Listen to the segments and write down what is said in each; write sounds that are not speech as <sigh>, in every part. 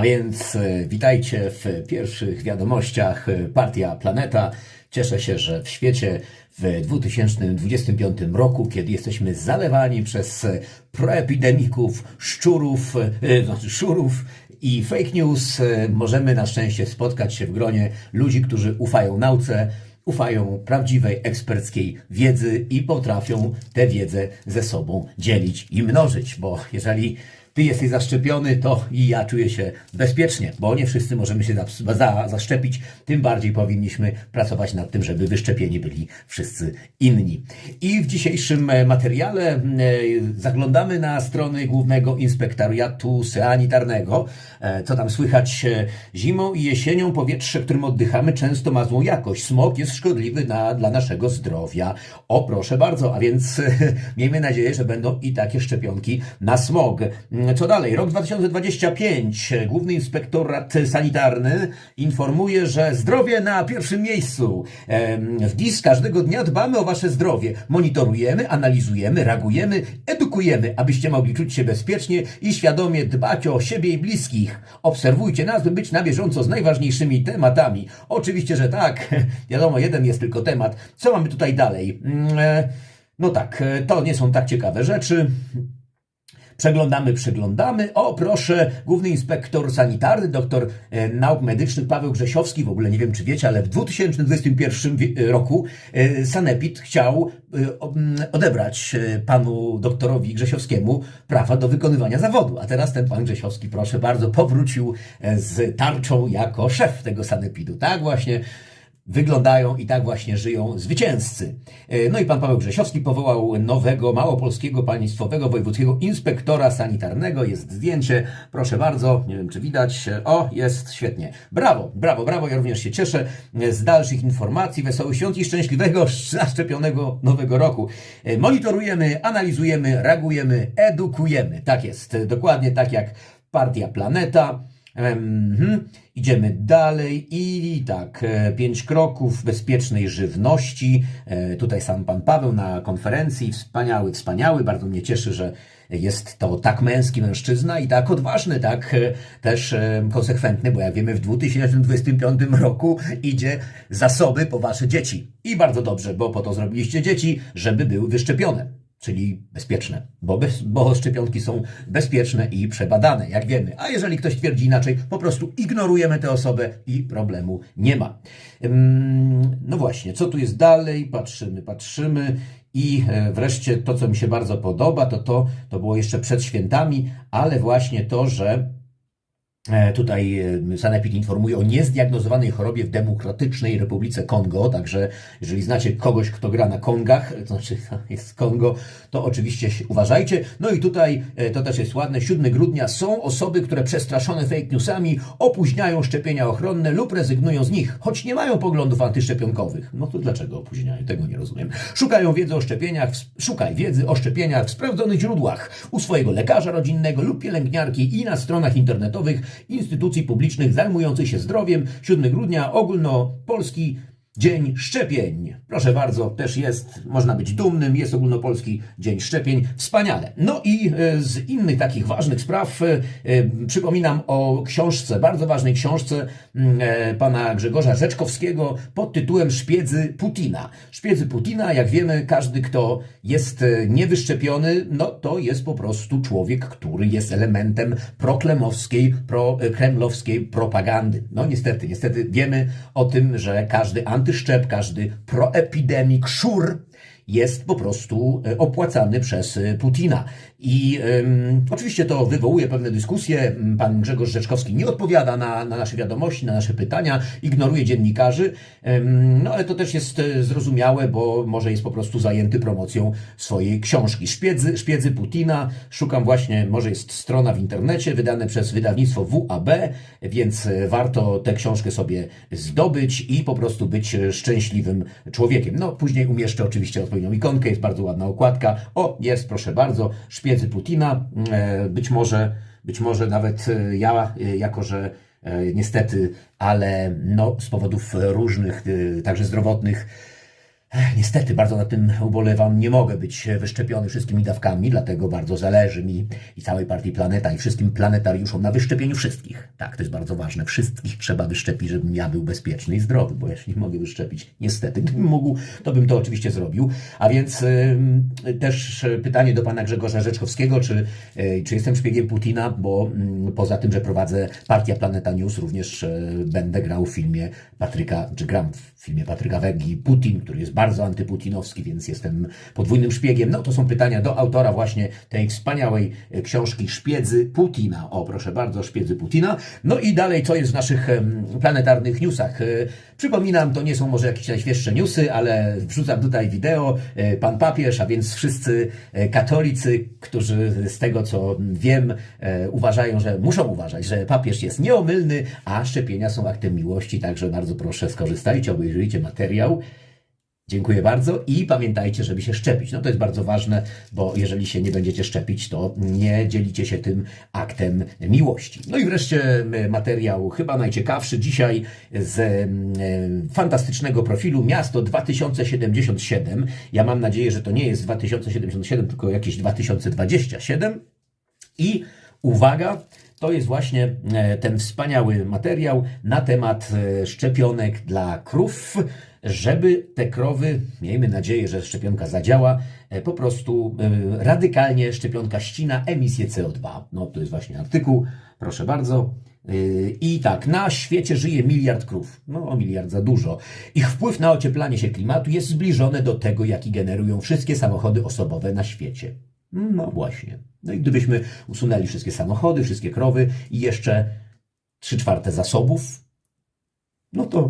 A więc e, witajcie w pierwszych wiadomościach e, Partia Planeta. Cieszę się, że w świecie w 2025 roku, kiedy jesteśmy zalewani przez e, proepidemików, szczurów, znaczy szurów i fake news, możemy na szczęście spotkać się w gronie ludzi, którzy ufają nauce, ufają prawdziwej eksperckiej wiedzy i potrafią tę wiedzę ze sobą dzielić i mnożyć, bo jeżeli ty jesteś zaszczepiony, to i ja czuję się bezpiecznie, bo nie wszyscy możemy się za, za, zaszczepić, tym bardziej powinniśmy pracować nad tym, żeby wyszczepieni byli wszyscy inni. I w dzisiejszym materiale e, zaglądamy na strony Głównego Inspektoratu Sanitarnego. E, Co tam słychać e, zimą i jesienią? Powietrze, którym oddychamy, często ma złą jakość. Smog jest szkodliwy na, dla naszego zdrowia. O, proszę bardzo, a więc <laughs> miejmy nadzieję, że będą i takie szczepionki na smog. Co dalej? Rok 2025. Główny Inspektorat Sanitarny informuje, że zdrowie na pierwszym miejscu. W DIS każdego dnia dbamy o Wasze zdrowie. Monitorujemy, analizujemy, reagujemy, edukujemy, abyście mogli czuć się bezpiecznie i świadomie dbać o siebie i bliskich. Obserwujcie nas, by być na bieżąco z najważniejszymi tematami. Oczywiście, że tak. <laughs> Wiadomo, jeden jest tylko temat. Co mamy tutaj dalej? Mm, e, No tak, e, to nie są tak ciekawe rzeczy. Przeglądamy, przeglądamy. O, proszę, główny inspektor sanitarny, doktor e, nauk medycznych Paweł Grzesiowski, w ogóle nie wiem, czy wiecie, ale w 2021 wie- roku e, Sanepid chciał e, odebrać e, panu doktorowi Grzesiowskiemu prawa do wykonywania zawodu. A teraz ten pan Grzesiowski, proszę bardzo, powrócił e, z tarczą jako szef tego Sanepidu. Tak właśnie wyglądają i tak właśnie żyją zwycięzcy. E, No i pan Paweł Grzesiowski powołał nowego małopolskiego państwowego wojewódzkiego inspektora sanitarnego. Jest zdjęcie, proszę bardzo, nie wiem czy widać. O, jest świetnie. Brawo, brawo, brawo, ja również się cieszę z dalszych informacji. Wesołych świąt i szczęśliwego, <laughs> zaszczepionego nowego roku. E, Monitorujemy, analizujemy, reagujemy, edukujemy. Tak jest, dokładnie tak jak Partia Planeta. Mhm. Idziemy dalej i tak, e, pięć kroków bezpiecznej żywności. E, Tutaj sam pan Paweł na konferencji, wspaniały, wspaniały. Bardzo mnie cieszy, że jest to tak męski mężczyzna i tak odważny, tak e, też konsekwentny, bo jak wiemy w 2025 roku idzie zasoby po wasze dzieci. I bardzo dobrze, bo po to zrobiliście dzieci, żeby były wyszczepione czyli bezpieczne, bo, bez, bo szczepionki są bezpieczne i przebadane, jak wiemy. A jeżeli ktoś twierdzi inaczej, po prostu ignorujemy tę osobę i problemu nie ma. No właśnie, co tu jest dalej? Patrzymy, patrzymy. I e, wreszcie to, co mi się bardzo podoba, to to, to było jeszcze przed świętami, ale właśnie to, że Tutaj e, Sanepid informuje o niezdiagnozowanej chorobie w Demokratycznej Republice Kongo, także jeżeli znacie kogoś, kto gra na kongach, <laughs> to znaczy jest z Kongo, to oczywiście uważajcie. No i tutaj e, to też jest ładne, 7 grudnia są osoby, które przestraszone fake newsami opóźniają szczepienia ochronne lub rezygnują z nich, choć nie mają poglądów antyszczepionkowych. No to dlaczego opóźniają? Tego nie rozumiem. Szukają wiedzy o szczepieniach, szukaj wiedzy o szczepieniach w sprawdzonych źródłach u swojego lekarza rodzinnego lub pielęgniarki i na stronach internetowych instytucji publicznych zajmujących się zdrowiem. 7 grudnia ogólnopolski Dzień Szczepień. Proszę bardzo, też jest, można być dumnym, jest ogólnopolski Dzień Szczepień. Wspaniale. No i e, z innych takich ważnych spraw e, e, przypominam o książce, bardzo ważnej książce mm, pana Grzegorza Rzeczkowskiego pod tytułem Szpiedzy Putina. Szpiedzy Putina, jak wiemy, każdy, kto jest niewyszczepiony, no to jest po prostu człowiek, który jest elementem proklemowskiej, prokremlowskiej propagandy. No niestety, niestety wiemy o tym, że każdy antyszczep, każdy proepidemik, szur jest po prostu e, opłacany przez e, Putina. I em, oczywiście to wywołuje pewne dyskusje. Pan Grzegorz Rzeczkowski nie odpowiada na, na nasze wiadomości, na nasze pytania, ignoruje dziennikarzy. Em, no ale to też jest e, zrozumiałe, bo może jest po prostu zajęty promocją swojej książki. Szpiedzy, Szpiedzy Putina. Szukam właśnie, może jest strona w internecie, wydane przez wydawnictwo WAB, więc e, warto tę książkę sobie zdobyć i po prostu być szczęśliwym człowiekiem. No, później umieszczę oczywiście odpowiednią ikonkę, jest bardzo ładna okładka. O, jest, proszę bardzo, Szpiedzy Putina. E, Być może, być może nawet e, ja, e, jako że niestety, ale no, z powodów różnych, także zdrowotnych, Niestety, bardzo na tym ubolewam. Nie mogę być wyszczepiony wszystkimi dawkami, dlatego bardzo zależy mi i całej partii Planeta i wszystkim planetariuszom na wyszczepieniu wszystkich. Tak, to jest bardzo ważne. Wszystkich trzeba wyszczepić, żebym ja był bezpieczny i zdrowy, bo nie mogę wyszczepić. Niestety, gdybym mógł, to bym to oczywiście zrobił. A więc ym, też pytanie do pana Grzegorza Rzeczkowskiego, czy, y, czy jestem szpiegiem Putina, bo mm, poza tym, że prowadzę Partia Planeta News, również y, będę grał w filmie Patryka, czy gram w filmie Patryka Wegi Putin, który jest bardzo antyputinowski, więc jestem podwójnym szpiegiem. No to są pytania do autora właśnie tej wspaniałej e, książki Szpiedzy Putina. O, proszę bardzo, Szpiedzy Putina. No i dalej, co jest w naszych planetarnych newsach? E, Przypominam, to nie są może jakieś najświeższe newsy, ale wrzucam tutaj wideo. E, Pan papież, a więc wszyscy katolicy, którzy z tego co wiem, uważają, że muszą uważać, że papież jest nieomylny, a szczepienia są aktem miłości. Także bardzo proszę, skorzystajcie, obejrzyjcie materiał. Dziękuję bardzo i pamiętajcie, żeby się szczepić. No to jest bardzo ważne, bo jeżeli się nie będziecie szczepić, to nie dzielicie się tym aktem miłości. No i wreszcie materiał chyba najciekawszy dzisiaj z e, fantastycznego profilu Miasto 2077. Ja mam nadzieję, że to nie jest 2077, tylko jakieś 2027. I uwaga, to jest właśnie e, ten wspaniały materiał na temat e, szczepionek dla krów, żeby te krowy, miejmy nadzieję, że szczepionka zadziała, e, po prostu e, radykalnie szczepionka ścina emisję CO2. No to jest właśnie artykuł, proszę bardzo. Yy, I tak, na świecie żyje miliard krów. No, o miliard za dużo. Ich wpływ na ocieplanie się klimatu jest zbliżony do tego, jaki generują wszystkie samochody osobowe na świecie. No właśnie. No i gdybyśmy usunęli wszystkie samochody, wszystkie krowy i jeszcze trzy czwarte zasobów, no to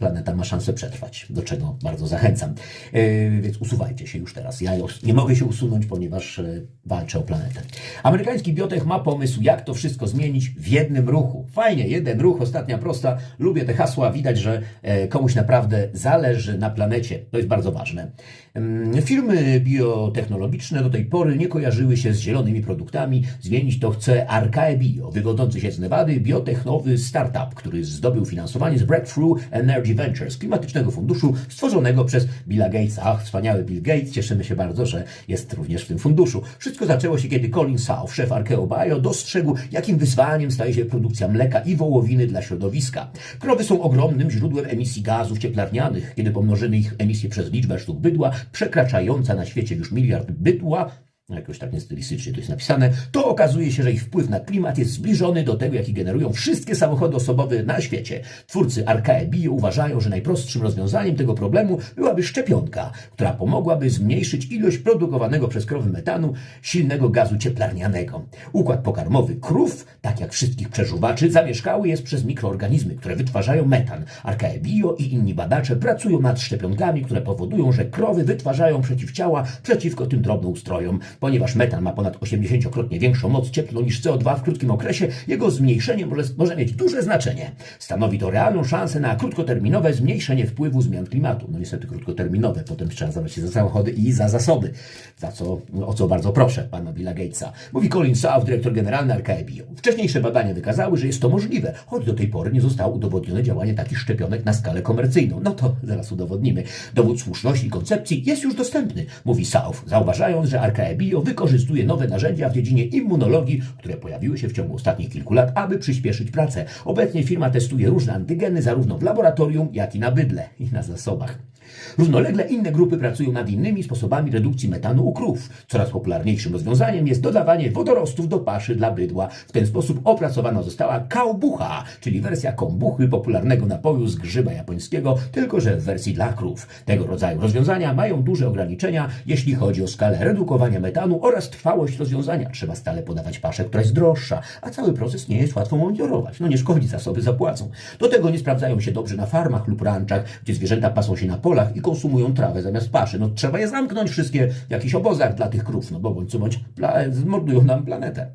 planeta ma szansę przetrwać, do czego bardzo zachęcam. Yy, więc usuwajcie się już teraz. Ja nie mogę się usunąć, ponieważ yy, walczę o planetę. Amerykański biotech ma pomysł, jak to wszystko zmienić w jednym ruchu. Fajnie, jeden ruch, ostatnia prosta. Lubię te hasła, widać, że e, komuś naprawdę zależy na planecie. To jest bardzo ważne. Ym, Firmy biotechnologiczne do tej pory nie kojarzyły się z zielonymi produktami. Zmienić to chce Arcae Bio, wywodzący się z Nevady biotechnowy startup, który zdobył finansowanie z Breakthrough Energy Ventures, klimatycznego funduszu stworzonego przez Billa Gatesa. Ach, wspaniały Bill Gates, cieszymy się bardzo, że jest również w tym funduszu. Wszystko zaczęło się, kiedy Colin South, szef Arcaeo Bio, dostrzegł, jakim wyzwaniem staje się produkcja mleka i wołowiny dla środowiska. Krowy są ogromnym źródłem emisji gazów cieplarnianych. Kiedy pomnożymy ich emisję przez liczbę sztuk bydła, przekraczająca na świecie już miliard bydła, jakoś tak niestylistycznie to jest napisane, to okazuje się, że ich wpływ na klimat jest zbliżony do tego, jaki generują wszystkie samochody osobowe na świecie. Twórcy Arcae Bio uważają, że najprostszym rozwiązaniem tego problemu byłaby szczepionka, która pomogłaby zmniejszyć ilość produkowanego przez krowy metanu, silnego gazu cieplarnianego. Układ pokarmowy krów, tak jak wszystkich przeżuwaczy, zamieszkały jest przez mikroorganizmy, które wytwarzają metan. Arcae Bio i inni badacze pracują nad szczepionkami, które powodują, że krowy wytwarzają przeciwciała przeciwko tym drobnoustrojom. Ponieważ metan ma ponad 80-krotnie większą moc cieplną niż CO2 w krótkim okresie, jego zmniejszenie może, może mieć duże znaczenie. Stanowi to realną szansę na krótkoterminowe zmniejszenie wpływu zmian klimatu. No niestety krótkoterminowe, potem trzeba zabrać się za samochody i za zasoby, za co, o co bardzo proszę pana Billa Gatesa. Mówi Colin South, dyrektor generalny Arcae. Wcześniejsze badania wykazały, że jest to możliwe, choć do tej pory nie zostało udowodnione działanie takich szczepionek na skalę komercyjną. No to zaraz udowodnimy. Dowód słuszności koncepcji jest już dostępny, mówi South, zauważając, że Arcae wykorzystuje nowe narzędzia w dziedzinie immunologii, które pojawiły się w ciągu ostatnich kilku lat, aby przyspieszyć pracę. Obecnie firma testuje różne antygeny zarówno w laboratorium, jak i na bydle i na zasobach. Równolegle inne grupy pracują nad innymi sposobami redukcji metanu u krów. Coraz popularniejszym rozwiązaniem jest dodawanie wodorostów do paszy dla bydła. W ten sposób opracowana została kaubucha, czyli wersja kombuchy popularnego napoju z grzyba japońskiego, tylko że w wersji dla krów. Tego rodzaju rozwiązania mają duże ograniczenia, jeśli chodzi o skalę redukowania metanu oraz trwałość rozwiązania. Trzeba stale podawać paszę, która jest droższa, a cały proces nie jest łatwo monitorować. No nie szkodzi, zasoby zapłacą. Do tego nie sprawdzają się dobrze na farmach lub ranczach, gdzie zwierzęta pasą się na polach i konsumują trawę zamiast paszy. No trzeba je zamknąć wszystkie w jakichś obozach dla tych krów, no bo bądź co bądź zmordują nam planetę.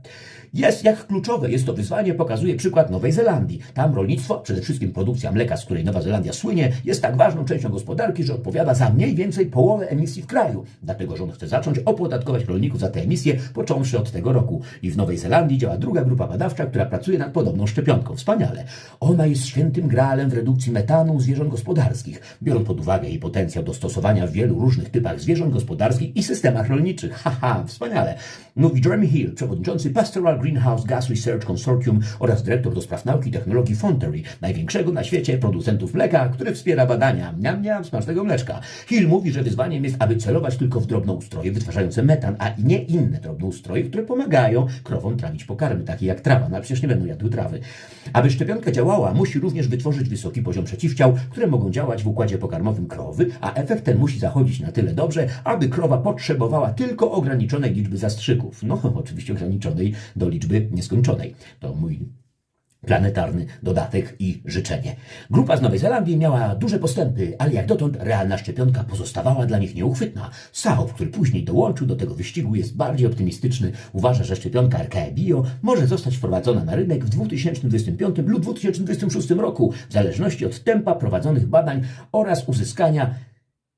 Jest jak kluczowe jest to wyzwanie, pokazuje przykład Nowej Zelandii. Tam rolnictwo, przede wszystkim produkcja mleka, z której Nowa Zelandia słynie, jest tak ważną częścią gospodarki, że odpowiada za mniej więcej połowę emisji w kraju. Dlatego rząd chce zacząć opodatkować rolników za te emisje, począwszy od tego roku. I w Nowej Zelandii działa druga grupa badawcza, która pracuje nad podobną szczepionką. Wspaniale. Ona jest świętym graalem w redukcji metanu u zwierząt gospodarskich. Biorąc pod uwagę przewagę i potencjał do stosowania w wielu różnych typach zwierząt gospodarskich i systemach rolniczych. <laughs> Haha, wspaniale. Mówi Jeremy Hill, przewodniczący Pastoral Greenhouse Gas Research Consortium oraz dyrektor do spraw nauki i technologii Fonterry, największego na świecie producentów mleka, który wspiera badania miam, miam, smacznego mleczka. Hill mówi, że wyzwaniem jest, aby celować tylko w drobnoustroje wytwarzające metan, a nie inne drobnoustroje, które pomagają krowom trawić pokarmy, takie jak trawa, no przecież nie będą jadły trawy. Aby szczepionka działała, musi również wytworzyć wysoki poziom przeciwciał, które mogą działać w układzie pokarmowym krowy, a efekt ten musi zachodzić na tyle dobrze, aby krowa potrzebowała tylko ograniczonej liczby zastrzyków. No, <laughs> oczywiście ograniczonej do liczby nieskończonej. To mój planetarny dodatek i życzenie. Grupa z Nowej Zelandii miała duże postępy, ale jak dotąd realna szczepionka pozostawała dla nich nieuchwytna. South, który później dołączył do tego wyścigu, jest bardziej optymistyczny. Uważa, że szczepionka RKE Bio może zostać wprowadzona na rynek w 2025 lub 2026 roku, w zależności od tempa prowadzonych badań oraz uzyskania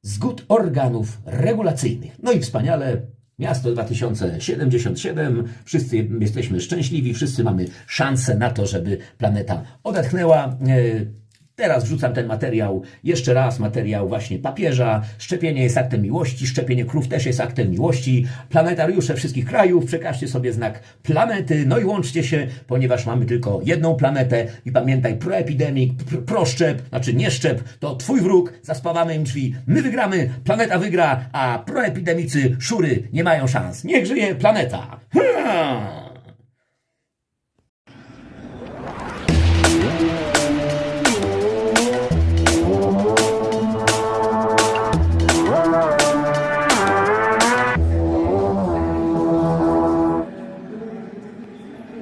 zgód organów regulacyjnych. No i wspaniale, miasto 2077, wszyscy jesteśmy szczęśliwi, wszyscy mamy szansę na to, żeby planeta odetchnęła. Teraz wrzucam ten materiał, jeszcze raz materiał właśnie papieża. Szczepienie jest aktem miłości, szczepienie krów też jest aktem miłości. Planetariusze wszystkich krajów, przekażcie sobie znak planety, no i łączcie się, ponieważ mamy tylko jedną planetę i pamiętaj, proepidemik, pr- proszczep, znaczy nie szczep, to twój wróg, zaspawamy im drzwi, my wygramy, planeta wygra, a proepidemicy, szury nie mają szans. Niech żyje planeta! Hmm.